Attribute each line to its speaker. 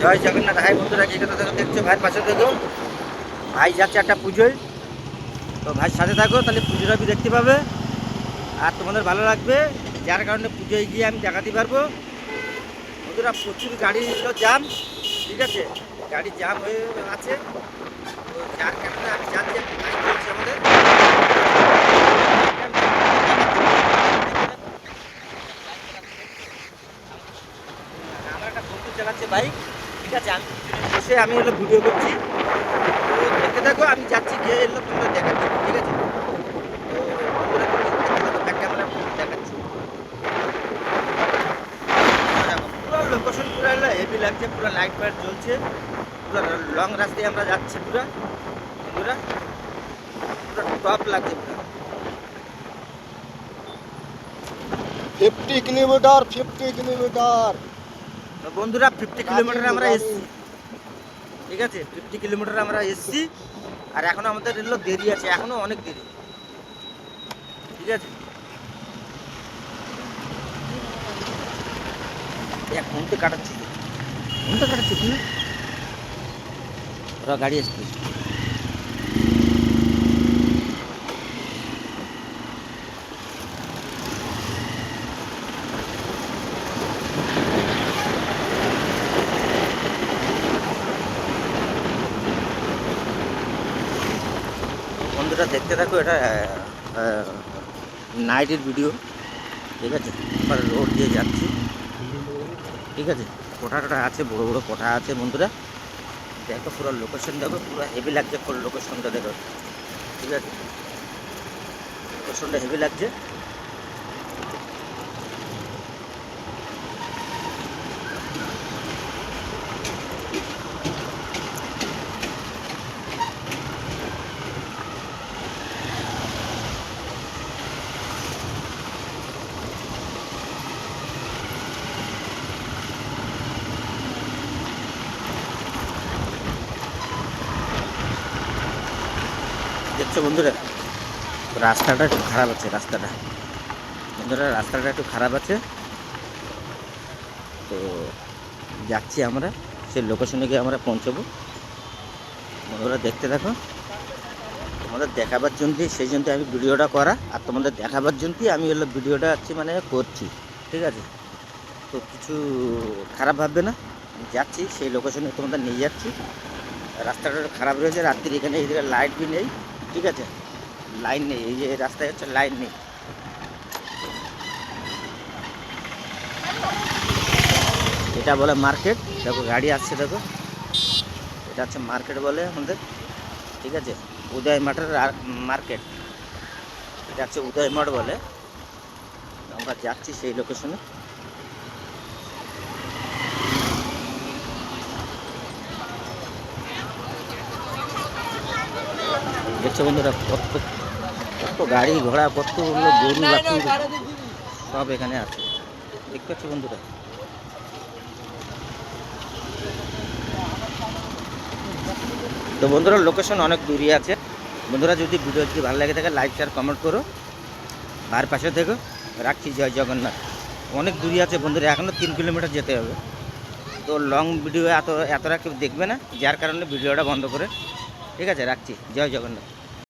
Speaker 1: জয় Jagannath. High বন্ধুরা, যে কথা দেখো দেখছ ভাইয়ের পাশে দেখো ভাই যাচ্ছে একটা পুজোয়। তো ভাই সাথে থাকো, তাহলে পুজোটা দেখতে পাবে। আর তোমাদের ভালো লাগবে, যার কারণে পুজোয় গিয়ে আমি দেখাতে পারব। বন্ধুরা, প্রচুর গাড়ি জাম ঠিক আছে? গাড়ি জাম হয়ে আছে। তো যার কারণে আমি যাচ্ছি আমাদের। আমার একটা বাইক। ঠিক আছে আমি বসে আমি হলো ভিডিও করছি। তো দেখতে থাকো আমি যাচ্ছি গিয়ে এলো তোমরা দেখাচ্ছি ঠিক আছে? পুরো লোকেশন পুরো হলো হেভি লাগছে পুরো লাইট ফাইট জ্বলছে। পুরো লং রাস্তায় আমরা যাচ্ছি পুরো। বন্ধুরা পুরো টপ লাগছে পুরো।
Speaker 2: Fifty kilometre fifty kilometre.
Speaker 1: বন্ধুরা ফিফটি কিলোমিটার আমরা এসছি। ঠিক আছে? ফিফটি কিলোমিটার আমরা এসছি। আর এখনও আমাদের রেল দেরি আছে, এখনও অনেক দেরি। ঠিক আছে? কাটাচ্ছি কাটাচ্ছি তুমি ওরা গাড়ি আসছে বন্ধুরা দেখতে থাকো, এটা নাইটের ভিডিও, ঠিক আছে? এবার রোড দিয়ে যাচ্ছি। ঠিক আছে? কোঠা টোটা আছে, বড় বড় কোঠা আছে, বন্ধুরা। দেখো পুরো লোকেশন দেখো পুরো হেভি লাগছে পুরো লোকেশনটা দেখো। ঠিক আছে? লোকেশনটা হেভি লাগছে। দেখছ বন্ধুরা? রাস্তাটা একটু খারাপ আছে, রাস্তাটা। বন্ধুরা, রাস্তাটা একটু খারাপ আছে। তো যাচ্ছি আমরা, সেই লোকেশনে গিয়ে আমরা পৌঁছবো। বন্ধুরা, দেখতে দেখো তোমাদের দেখাবার জন্যই সেই জন্য আমি ভিডিওটা করা। আর তোমাদের দেখাবার জন্যই আমি হলো ভিডিওটা আছি মানে করছি, ঠিক আছে? তো কিছু খারাপ ভাববে না। যাচ্ছি, সেই লোকেশনে তোমাদের নিয়ে যাচ্ছি। রাস্তাটা খারাপ রয়েছে, রাত্রির এখানে এই লাইট বি নেই। ঠিক আছে? লাইন নেই, এই যে রাস্তায় হচ্ছে লাইন নেই। এটা বলে মার্কেট, দেখো গাড়ি আসছে, দেখো। এটা হচ্ছে মার্কেট বলে আমাদের, ঠিক আছে? উদয় মাঠের মার্কেট। এটা হচ্ছে উদয় মাঠ বলে। আমরা যাচ্ছি সেই লোকেশনে দেখছ বন্ধুরা কত কত গাড়ি ঘোড়া কত গরু বাছুর সব এখানে আছে। দেখতে পাচ্ছ বন্ধুরা? তো বন্ধুরা লোকেশন অনেক দূরে আছে। বন্ধুরা যদি ভিডিও যদি ভালো লাগে থাকে লাইক শেয়ার কমেন্ট করো। আর পাশে থেকো রাখছি জয় জগন্নাথ। অনেক দূরে আছে বন্ধুরা এখনও তিন কিলোমিটার যেতে হবে। তো লং ভিডিও এত এতটা কেউ দেখবে না যার কারণে ভিডিওটা বন্ধ করে। ঠিক আছে রাখছি জয় জগন্নাথ।